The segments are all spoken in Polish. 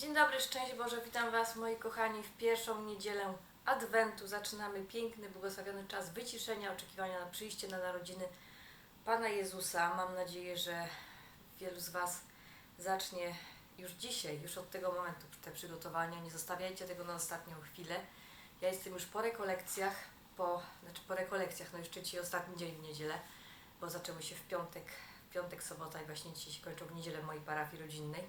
Dzień dobry, szczęść Boże, witam Was moi kochani w pierwszą niedzielę Adwentu. Zaczynamy piękny, błogosławiony czas wyciszenia, oczekiwania na przyjście na narodziny Pana Jezusa. Mam nadzieję, że wielu z Was zacznie już dzisiaj, już od tego momentu te przygotowania. Nie zostawiajcie tego na ostatnią chwilę. Ja jestem już po rekolekcjach, po, znaczy po rekolekcjach, no jeszcze dzisiaj ostatni dzień w niedzielę, bo zaczęły się w piątek, w piątek, sobota i właśnie dzisiaj się kończą w niedzielę mojej parafii rodzinnej.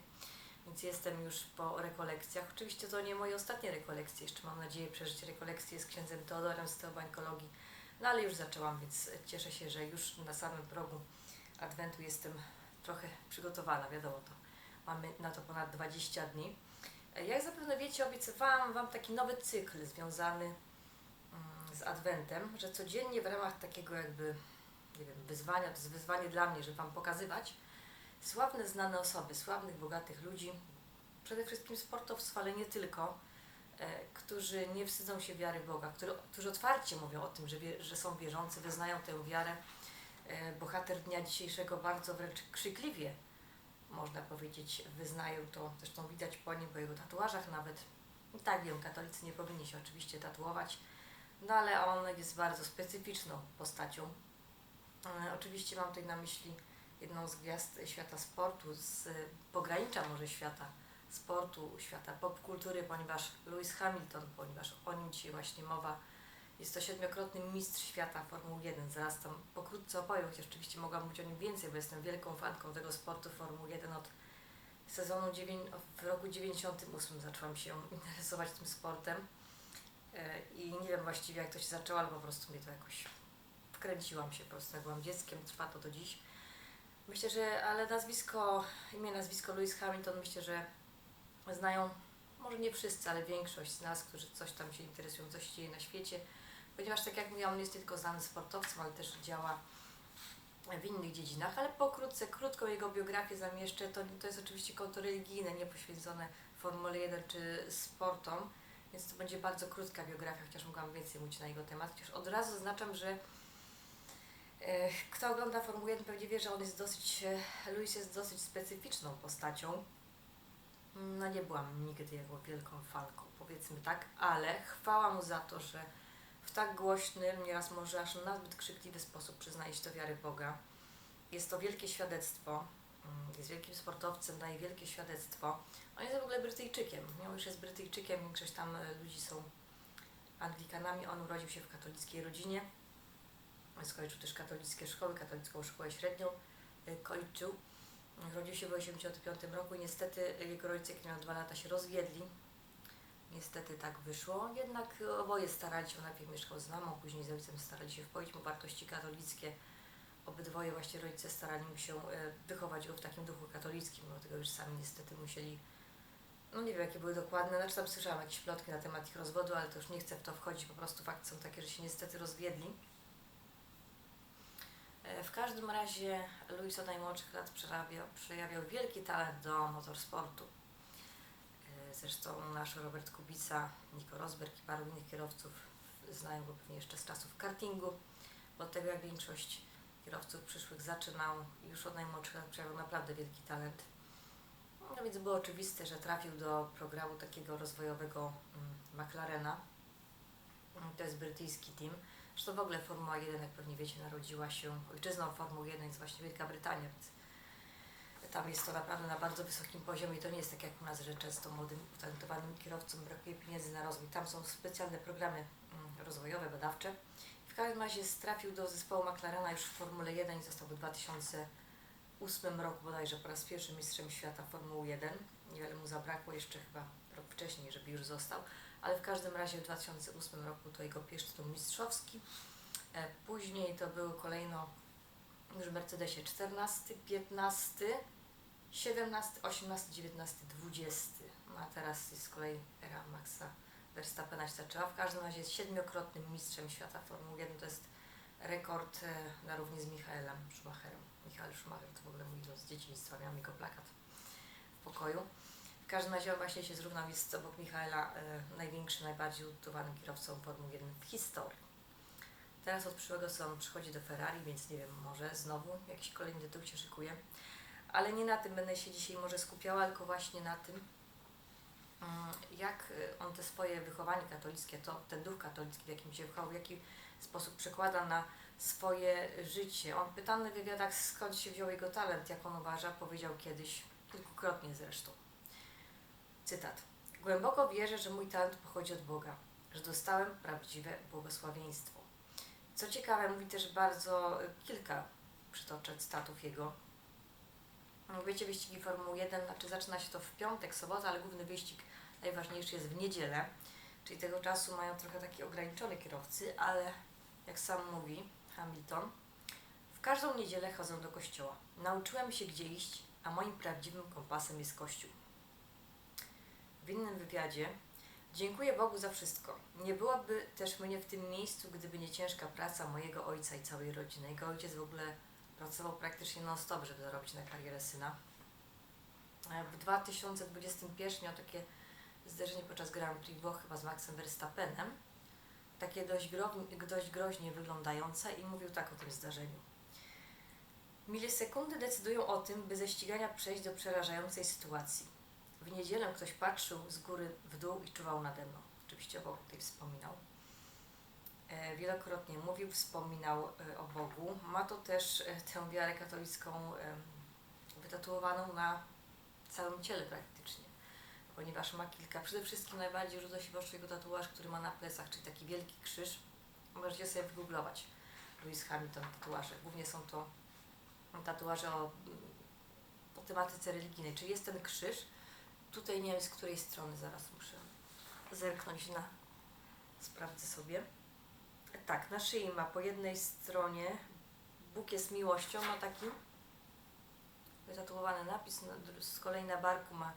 Więc jestem już po rekolekcjach. Oczywiście to nie moje ostatnie rekolekcje. Jeszcze mam nadzieję przeżyć rekolekcje z księdzem Teodorem z teobańkologii. No ale już zaczęłam, więc cieszę się, że już na samym progu Adwentu jestem trochę przygotowana. Wiadomo to. Mamy na to ponad 20 dni. E, Jak zapewne wiecie, obiecywałam Wam taki nowy cykl związany mm, z Adwentem, że codziennie w ramach takiego jakby, nie wiem, wyzwania, to jest wyzwanie dla mnie, żeby Wam pokazywać, sławne, znane osoby, sławnych, bogatych ludzi, przede wszystkim sportowców, ale nie tylko, e, którzy nie wstydzą się wiary Boga, którzy, którzy otwarcie mówią o tym, że, wie, że są wierzący, wyznają tę wiarę. E, bohater dnia dzisiejszego bardzo wręcz krzykliwie, można powiedzieć, wyznają to, zresztą widać po nim, po jego tatuażach nawet. I tak wiem, katolicy nie powinni się oczywiście tatuować, no ale on jest bardzo specyficzną postacią. E, oczywiście mam tutaj na myśli jedną z gwiazd świata sportu, z pogranicza może świata sportu, świata popkultury, ponieważ Lewis Hamilton, ponieważ o nim dzisiaj właśnie mowa, jest to siedmiokrotny mistrz świata Formuły 1. Zaraz tam pokrótce opowiem, chociaż oczywiście mogłam mówić o nim więcej, bo jestem wielką fanką tego sportu Formuły 1 od sezonu 9, w roku 98 zaczęłam się interesować tym sportem E, i nie wiem właściwie jak to się zaczęło, ale po prostu mnie to jakoś wkręciłam się po prostu, jak byłam dzieckiem, trwa to do dziś. Myślę, że, ale nazwisko, imię, nazwisko Lewis Hamilton myślę, że znają może nie wszyscy, ale większość z nas, którzy coś tam się interesują, coś się dzieje na świecie, ponieważ tak jak mówiłam, on jest nie tylko znany sportowcem, ale też działa w innych dziedzinach, ale pokrótce, krótką jego biografię zamieszczę, to, to jest oczywiście konto religijne, nie poświęcone Formule 1 czy sportom, więc to będzie bardzo krótka biografia, chociaż mogłam więcej mówić na jego temat, chociaż od razu zaznaczam, że Kto ogląda Formułę 1 pewnie wie, że on jest dosyć, e, Lewis jest dosyć specyficzną postacią. No nie byłam nigdy jego wielką fanką, powiedzmy tak, ale chwała mu za to, że w tak głośny, nieraz może aż nazbyt krzykliwy sposób przyznaje się do wiary Boga. Jest to wielkie świadectwo, mm, jest wielkim sportowcem, daje wielkie świadectwo. On jest w ogóle Brytyjczykiem, on już jest Brytyjczykiem, większość tam e, ludzi są Anglikanami, on urodził się w katolickiej rodzinie skończył też katolickie szkoły, katolicką szkołę średnią y, kończył. Urodził się w 1985 roku i niestety jego rodzice, jak miał dwa lata, się rozwiedli. Niestety tak wyszło, jednak oboje starali się, najpierw mieszkał z mamą, później z ojcem starali się wpoić mu wartości katolickie. Obydwoje właśnie rodzice starali mu się wychować go w takim duchu katolickim, dlatego już sami niestety musieli, no nie wiem jakie były dokładne, znaczy tam słyszałam jakieś plotki na temat ich rozwodu, ale to już nie chcę w to wchodzić, po prostu fakty są takie, że się niestety rozwiedli. E, W każdym razie Luis od najmłodszych lat przejawiał, przejawiał wielki talent do motorsportu. E, Zresztą nasz Robert Kubica, Nico Rosberg i paru innych kierowców znają go pewnie jeszcze z czasów kartingu, bo od tego jak większość kierowców przyszłych zaczynał już od najmłodszych lat przejawiał naprawdę wielki talent. No więc było oczywiste, że trafił do programu takiego rozwojowego mm, McLarena. To jest brytyjski team. Zresztą w ogóle Formuła 1, jak pewnie wiecie, narodziła się, ojczyzną Formuły 1 jest właśnie Wielka Brytania, więc tam jest to naprawdę na bardzo wysokim poziomie i to nie jest tak jak u nas, że często młodym, utalentowanym kierowcom brakuje pieniędzy na rozwój. Tam są specjalne programy mm, rozwojowe, badawcze. W każdym razie trafił do zespołu McLarena już w Formule 1 i został w 2008 roku bodajże po raz pierwszy mistrzem świata Formuły 1. Niewiele mu zabrakło, jeszcze chyba rok wcześniej, żeby już został ale w każdym razie w 2008 roku to jego pierwszy tytuł mistrzowski. E, Później to były kolejno już w Mercedesie 14, 15, 17, 18, 19, 20. No a teraz jest z kolei era Maxa Verstappena się zaczęła. W każdym razie jest siedmiokrotnym mistrzem świata Formuły 1. To jest rekord e, na równi z Michaelem Schumacherem. Michael Schumacher to w ogóle mój z dzieciństwa, miałam jego plakat w pokoju. W każdym razie on właśnie się zrównał, jest obok Michaela e, największym, najbardziej utytułowanym kierowcą Formuły 1 w historii. Teraz od przyszłego sezonu przychodzi do Ferrari, więc nie wiem, może znowu jakiś kolejny tytuł się szykuje. Ale nie na tym będę się dzisiaj może skupiała, tylko właśnie na tym, mm, jak y, on te swoje wychowanie katolickie, to ten duch katolicki, w jakim się wychował, w jaki sposób przekłada na swoje życie. On pytany w wywiadach, skąd się wziął jego talent, jak on uważa, powiedział kiedyś, kilkukrotnie zresztą. Cytat. Głęboko wierzę, że mój talent pochodzi od Boga, że dostałem prawdziwe błogosławieństwo. Co ciekawe, mówi też bardzo y, kilka, przytoczę cytatów jego. Wiecie, wyścigi Formuły 1, znaczy zaczyna się to w piątek, sobotę, ale główny wyścig najważniejszy jest w niedzielę, czyli tego czasu mają trochę taki ograniczony kierowcy, ale jak sam mówi Hamilton, w każdą niedzielę chodzę do kościoła. Nauczyłem się gdzie iść, a moim prawdziwym kompasem jest kościół. W innym wywiadzie Dziękuję Bogu za wszystko. Nie byłoby też mnie w tym miejscu, gdyby nie ciężka praca mojego ojca i całej rodziny. Jego ojciec w ogóle pracował praktycznie non-stop, żeby zarobić na karierę syna. W 2021 miał takie zderzenie podczas Grand Prix Włoch chyba z Maxem Verstappenem. Takie dość, dość groźnie wyglądające i mówił tak o tym zdarzeniu. Milisekundy decydują o tym, by ze ścigania przejść do przerażającej sytuacji. W niedzielę ktoś patrzył z góry w dół i czuwał nade mną. Oczywiście o Bogu tutaj wspominał. E, Wielokrotnie mówił, wspominał e, o Bogu. Ma to też e, tę wiarę katolicką wytatuowaną na całym ciele praktycznie, ponieważ ma kilka, przede wszystkim najbardziej rzuca się w oczy jego tatuaż, który ma na plecach, czyli taki wielki krzyż. Możecie sobie wygooglować Lewis Hamilton tatuaże. Głównie są to tatuaże o, o tematyce religijnej, czyli jest ten krzyż, Tutaj nie wiem z której strony, zaraz muszę zerknąć na. Sprawdzę sobie. Tak, na szyi ma po jednej stronie Bóg jest miłością, ma taki wytatuowany napis, z kolei na barku ma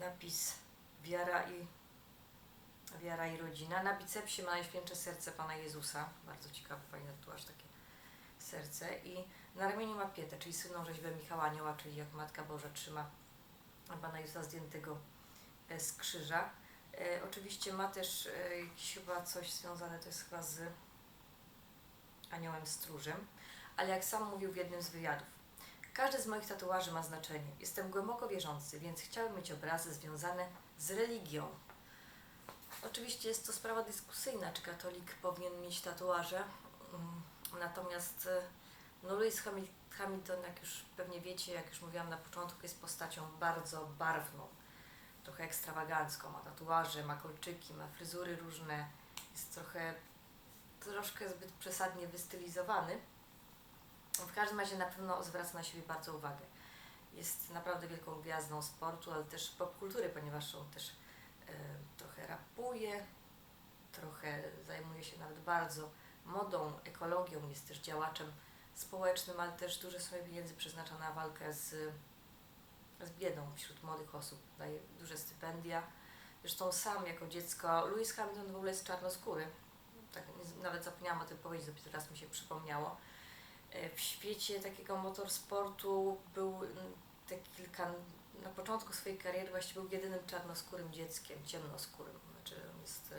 napis wiara i wiara i rodzina. Na bicepsie ma Najświętsze Serce Pana Jezusa, bardzo ciekawy, fajny tatuaż, takie serce i na ramieniu ma pietę, czyli słynną rzeźbę Michała Anioła, czyli jak Matka Boża trzyma Pana Jezusa zdjętego e, z krzyża. E, oczywiście ma też e, jakiś chyba coś związane, to jest chyba z aniołem stróżem, ale jak sam mówił w jednym z wywiadów, każdy z moich tatuaży ma znaczenie. Jestem głęboko wierzący, więc chciałem mieć obrazy związane z religią. Oczywiście jest to sprawa dyskusyjna, czy katolik powinien mieć tatuaże. Mm, Natomiast no Lewis Hamil- Hamilton, jak już pewnie wiecie, jak już mówiłam na początku, jest postacią bardzo barwną, trochę ekstrawagancką. Ma tatuaże, ma kolczyki, ma fryzury różne, jest trochę, troszkę zbyt przesadnie wystylizowany. W każdym razie na pewno zwraca na siebie bardzo uwagę. Jest naprawdę wielką gwiazdą sportu, ale też popkultury, ponieważ on też e, trochę rapuje, trochę zajmuje się nawet bardzo modą, ekologią, jest też działaczem społecznym, ale też duże sumy pieniędzy przeznacza na walkę z, z biedą wśród młodych osób. Daje duże stypendia. Zresztą sam jako dziecko, Lewis Hamilton w ogóle jest czarnoskóry. Tak, nawet zapomniałam o tym powiedzieć, dopiero teraz mi się przypomniało. E, W świecie takiego motorsportu był te kilka, na początku swojej kariery właściwie był jedynym czarnoskórym dzieckiem, ciemnoskórym. Znaczy jest, e,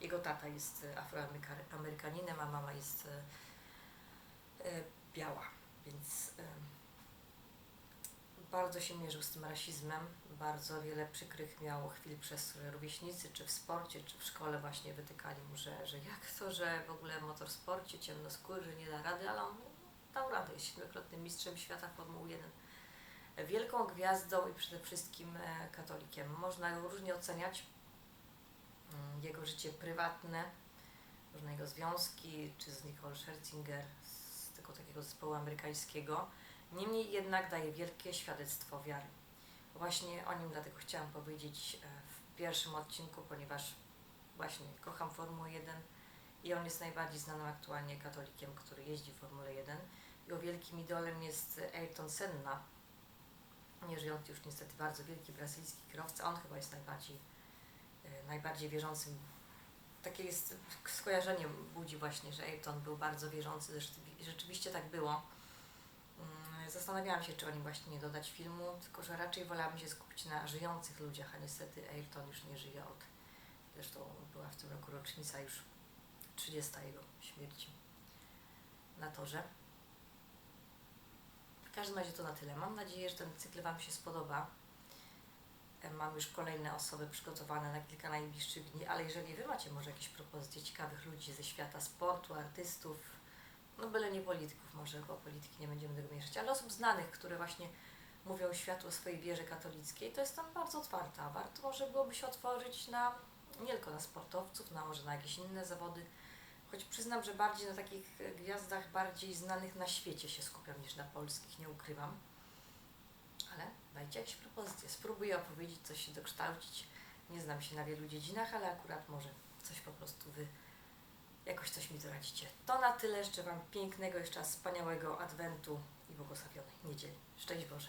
jego tata jest e, afroamerykaninem, a mama jest biała, więc e, bardzo się mierzył z tym rasizmem. Bardzo wiele przykrych miał chwil, przez rówieśnicy, czy w sporcie, czy w szkole właśnie wytykali mu, że, że jak to, że w ogóle w motorsporcie ciemnoskóry, nie da rady, ale on dał radę, jest siedmiokrotnym mistrzem świata Formuły 1. Wielką gwiazdą i przede wszystkim e, katolikiem. Można go różnie oceniać. Mm, Jego życie prywatne, różne jego związki, czy z Nicole Scherzinger, z tego takiego zespołu amerykańskiego. Niemniej jednak daje wielkie świadectwo wiary. Właśnie o nim dlatego chciałam powiedzieć e, w pierwszym odcinku, ponieważ właśnie kocham Formułę 1 i on jest najbardziej znanym aktualnie katolikiem, który jeździ w Formule 1. Jego wielkim idolem jest Ayrton Senna, nieżyjący już niestety bardzo wielki brazylijski kierowca. On chyba jest najbardziej, e, najbardziej wierzącym. Takie jest skojarzenie budzi właśnie, że Ayrton był bardzo wierzący. Rzeczywiście tak było. Mm, Zastanawiałam się, czy o nim właśnie nie dodać filmu, tylko że raczej wolałam się skupić na żyjących ludziach, a niestety Ayrton już nie żyje od. Zresztą była w tym roku rocznica już 30 jego śmierci na torze. W każdym razie to na tyle. Mam nadzieję, że ten cykl Wam się spodoba. Mam już kolejne osoby przygotowane na kilka najbliższych dni, ale jeżeli Wy macie może jakieś propozycje ciekawych ludzi ze świata sportu, artystów, no byle nie polityków może, bo polityki nie będziemy tego mieszać, ale osób znanych, które właśnie mówią światu o swojej wierze katolickiej, to jestem bardzo otwarta. Warto może byłoby się otworzyć na, nie tylko na sportowców, na może na jakieś inne zawody, choć przyznam, że bardziej na takich gwiazdach bardziej znanych na świecie się skupiam niż na polskich, nie ukrywam. Ale dajcie jakieś propozycje, spróbuję opowiedzieć, coś się dokształcić. Nie znam się na wielu dziedzinach, ale akurat może coś po prostu Wy jakoś coś mi doradzicie. To na tyle. Życzę Wam pięknego, jeszcze raz wspaniałego Adwentu i błogosławionej niedzieli. Szczęść Boże.